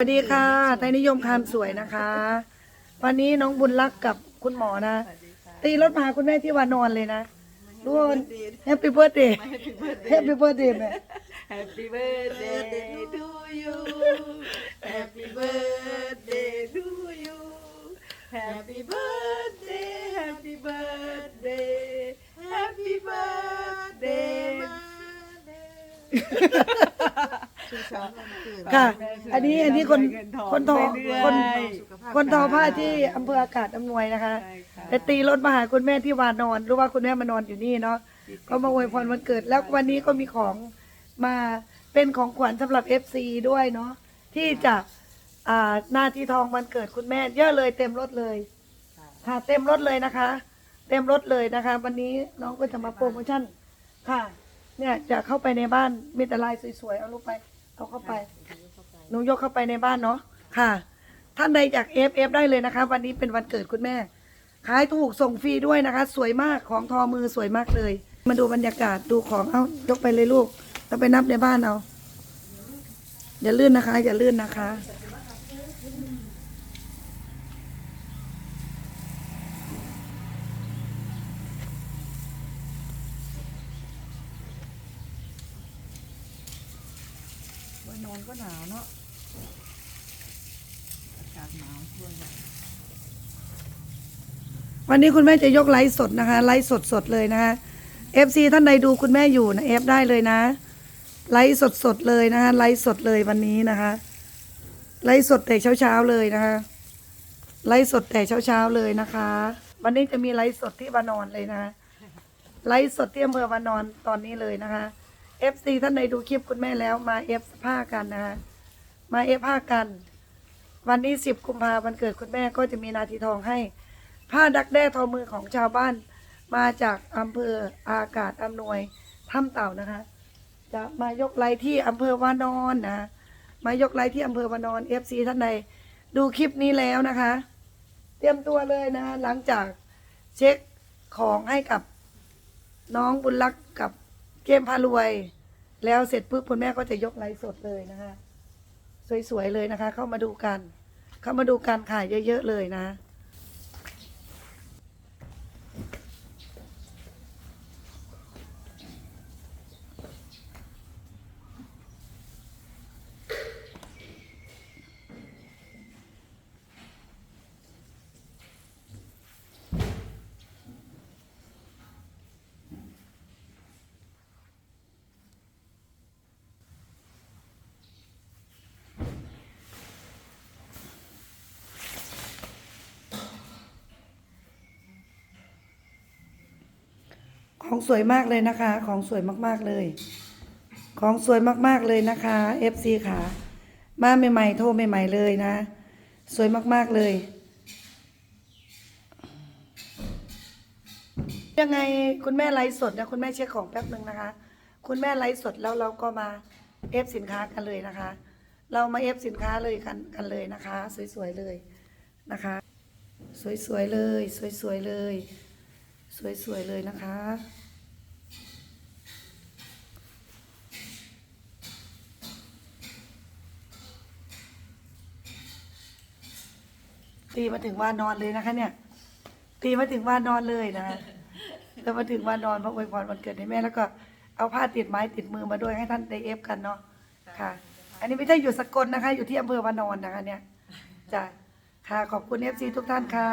สวัสดีค่ะ ไทยนิยมคามสวยนะคะ วันนี้น้องบุญรักกับคุณหมอนะ ตีรถมาหาคุณแม่ที่วานอนเลยนะทุกคนแฮปปี้เบิร์ดเดย์แฮปปี้เบิร์ดเดย์แม่ Happy birthday to you. Happy birthday to you. Happy birthday, happy birthday, happy birthday. ค่ะ อันนี้อันนี้คนคนทอไปเรื่อยคนคนทอผ้าที่อำเภออากาศอำนวยนะคะใช่ค่ะไปตีรถมาหาคุณแม่ที่วานอนรู้ว่าคุณแม่มานอนอยู่นี่เนาะก็มาอวยพรวันเกิดแล้ววันนี้ก็มีของมาเป็นของขวัญสำหรับ FC ด้วยเนาะที่จะอ่าหน้าที่ทองวันเกิดคุณแม่ เยอะเลยเต็มรถเลยค่ะเต็มรถเลยนะคะ เต็มรถเลยนะคะ วันนี้น้องก็จะมาโปรโมชั่นค่ะ เนี่ยจะเข้าไปในบ้านมีแต่ลายสวยๆเอาลูกไป เอาเข้าไป หนูยกเข้าไปในบ้านเนาะ ค่ะ ท่านใดอยากเอฟเอฟได้เลยนะคะ วันนี้เป็นวันเกิดคุณแม่ ขายถูกส่งฟรีด้วยนะคะ สวยมาก ของทอมือสวยมากเลย มาดูบรรยากาศ ดูของ เอายกไปเลยลูก แล้วไปนับในบ้านเอา อย่าลื่นนะคะ อย่าลื่นนะคะ วันนอนก็หนาวเนาะอากาศหนาวช่วงนี้วันนี้คุณแม่จะยกไลฟ์สดนะคะ ไลฟ์สดสดเลยนะคะเอฟซีท่านใดดูคุณแม่อยู่นะเอฟได้เลยนะ ไลฟ์สดสดเลยนะคะไลฟ์สดเลยวันนี้นะคะ ไลฟ์สดแต่เช้าเช้าเลยนะคะไลฟ์สดแต่เช้าเช้าเลยนะคะ วันนี้จะมีไลฟ์สดที่วานอนเลยนะคะไลฟ์สดที่อำเภอวานอนตอนนี้เลยนะคะ เอฟซีท่านใดดูคลิปคุณแม่แล้วมาเอฟผ้ากันนะคะมาเอฟผ้ากัน วันนี้สิบกุมภาพันธ์วันเกิดคุณแม่ก็จะมีนาทีทองให้ ผ้าดักแด้ทอมือของชาวบ้าน มาจากอำเภออากาศอำนวยถ้ำเต่านะคะ จะมายกไลท์ที่อำเภอวานอนนะ มายกไลท์ที่อำเภอวานอนเอฟซีท่านใดดูคลิปนี้แล้วนะคะ เตรียมตัวเลยนะคะหลังจากเช็คของให้กับน้องบุญรักกับ เกมพารวย แล้วเสร็จปุ๊บคุณแม่ก็จะยกไลฟ์สดเลยนะคะ สวยๆเลยนะคะ เข้ามาดูกัน เข้ามาดูการขายเยอะๆเลยนะ ของสวยมากเลยนะคะ ของสวยมากๆเลย ของสวยมากๆเลยนะคะ FC ค่ะมาใหม่ๆโทรใหม่ๆเลยนะ สวยมากๆเลย ยังไงคุณแม่ไลฟ์สดนะคุณแม่เช็คของแป๊บหนึ่งนะคะ คุณแม่ไลฟ์สดแล้วเราก็มาเอฟสินค้ากันเลยนะคะ เรามาเอฟสินค้าเลยกันกันเลยนะคะ สวยๆเลยนะคะ สวยๆเลย สวยๆเลย สวย ๆ เลยนะคะ ตีมาถึงว่านอนเลยนะคะ เนี่ย ตีมาถึงว่านอนเลยนะแล้วมาถึงว่านอนพระอวยพรวันเกิดให้แม่แล้วก็เอาผ้าติดไม้ติดมือมาด้วยให้ท่านได้เอฟกันเนาะค่ะ อันนี้ไม่ใช่อยู่สกลนะคะ อยู่ที่อำเภอวานอนนะคะ เนี่ยจ้ะค่ะขอบคุณเอฟซีทุกท่านค่ะ